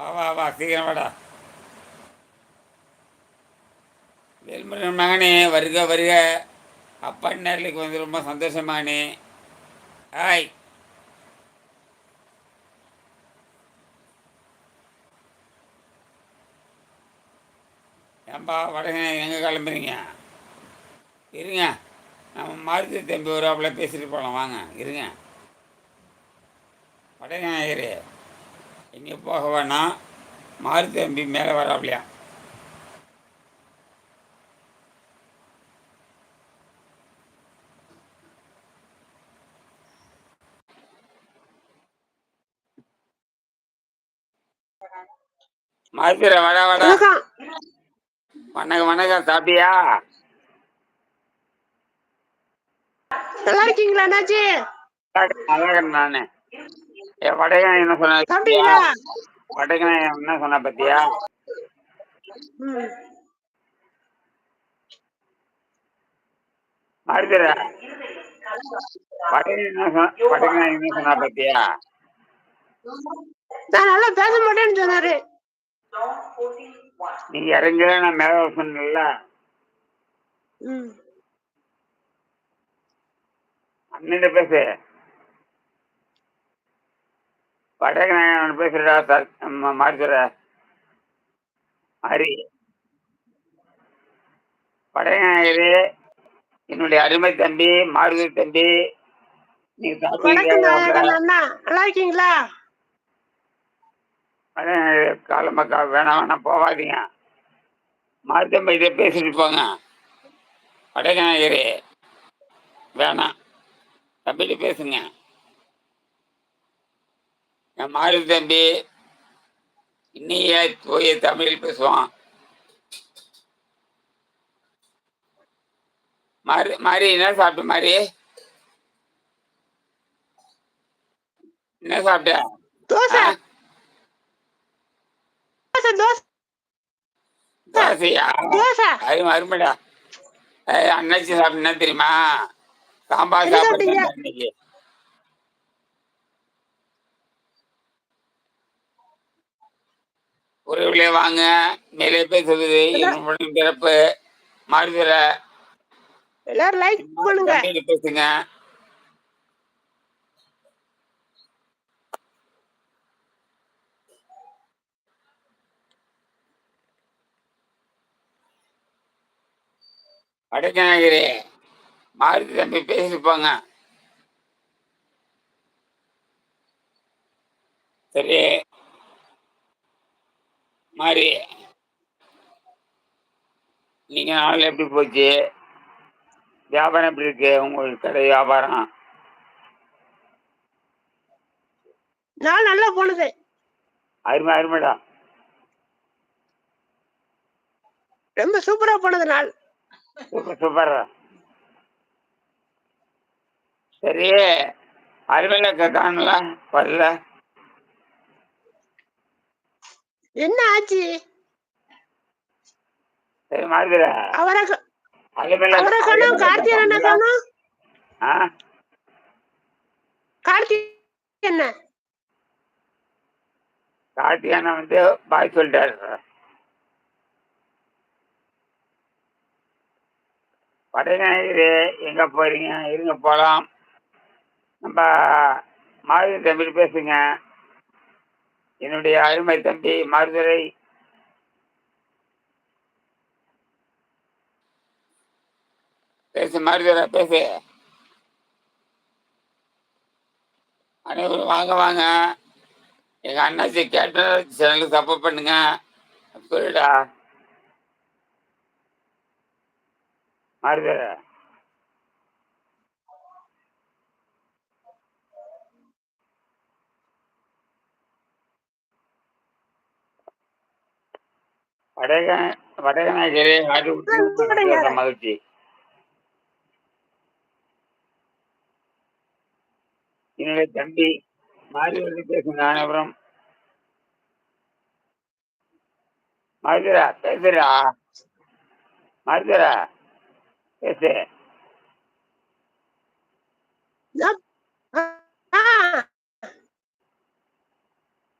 வா வா வா சீக்கிரம் வாடா. வேல்முருகன் மகனே வருக வருக. அப்பா நேரலுக்கு வந்து ரொம்ப சந்தோஷமானே. ஹாய் ஏன்பா வடகனே எங்கே கிளம்புறீங்க? இருங்க. நம்ம மாருதி தம்பி ஒரு அவளை பேசிட்டு போகலாம் வாங்க இருங்க. வடநாயகரே எங்கே போக வேணாம் மாருதி தம்பி மேலே வராப்லையா? மாருதிர வடா வடா. வணக்கம். வணக்கம் சாப்பிட்டியா? நல்லா இருக்கீங்களா அண்ணாச்சி? அழகன் நானு. வடகன் என்ன சொன்ன வடகன் என்ன சொன்ன பத்தியா. மாருதிர வடகன் என்ன சொன்ன வடகன் என்ன சொன்னா பத்தியா? நான் நல்லா பேச மாட்டேன்னு சொன்னாரு. நீங்க இறங்க நான் மேல சொன்னல. அண்ணன் பேசு. வடகன் பேசுறடா சார். மாருதிர மாறி வடநாயகரே என்னுடைய அருமை தம்பி மாருதி தம்பி. நல்லா இருக்கீங்களா? காலமக்கா வேணாம் வேணாம் போகாதீங்க. மாருத்தம்பி இதை பேசிட்டு போங்க. வடநாயகரே வேணாம். தம்பிட்டு பேசுங்க. என் மாருதி தம்பி. இன்னையே தூய தமிழ் பேசுவான். மாறி மாறி என்ன சாப்பிட்ட மாறி? என்ன சாப்பிட்ட? தோசை? தோசை தோசை. தோசையா? தோசை. அது மறுமடா அண்ணாச்சி சாப்பிட்டு தெரியுமா? சாம்பார் சாப்பிட்டீங்க? உறவுகளே வாங்க. மேலே பேசுவது பிறப்பு. மாறுதல எல்லாரும் லைக் பண்ணுங்க பேசுங்க. அடைக்கநாயகரே மாருதி தம்பி பேசிட்டு போங்க. சரி. மாறி. நீங்க நாள் எப்படி போச்சு? வியாபாரம் எப்படி இருக்கு? உங்களுக்கு கடை வியாபாரம்? நான் நல்லா போனது அருமை அருமைடா. ரொம்ப சூப்பரா போனது நாள். சூப்பர் சூப்பர் சரி. அருமையில காணல வரல. என்ன ஆச்சு? அவரை அவரை காணோம் கார்த்திகை என்ன காணோம் ஆ? கார்த்திகை என்ன கார்த்திகானா வந்து பாய் சொல்லிட்டாரு வடநாயகரே எங்க போறீங்க? இருங்க போலாம். நம்ம மாருதி தம்பி பேசுங்க. என்னுடைய அருமை தம்பி மாருதுரை. பேசு மாருதுரை பேசு. அனைவரும் வாங்க வாங்க. எங்க அண்ணாச்சி கேட்ட சேனலுக்கு சப்போர்ட் பண்ணுங்க. சொல்லுடா. மாறுதர வடக வடகநாயகரே ஆடு சொல்லுங்க. மகிழ்ச்சி. என்னுடைய தம்பி மாறி வந்து பேசுங்க அனைவரும் மாறுதரா பேசுறா. மாறுதரா பேசு.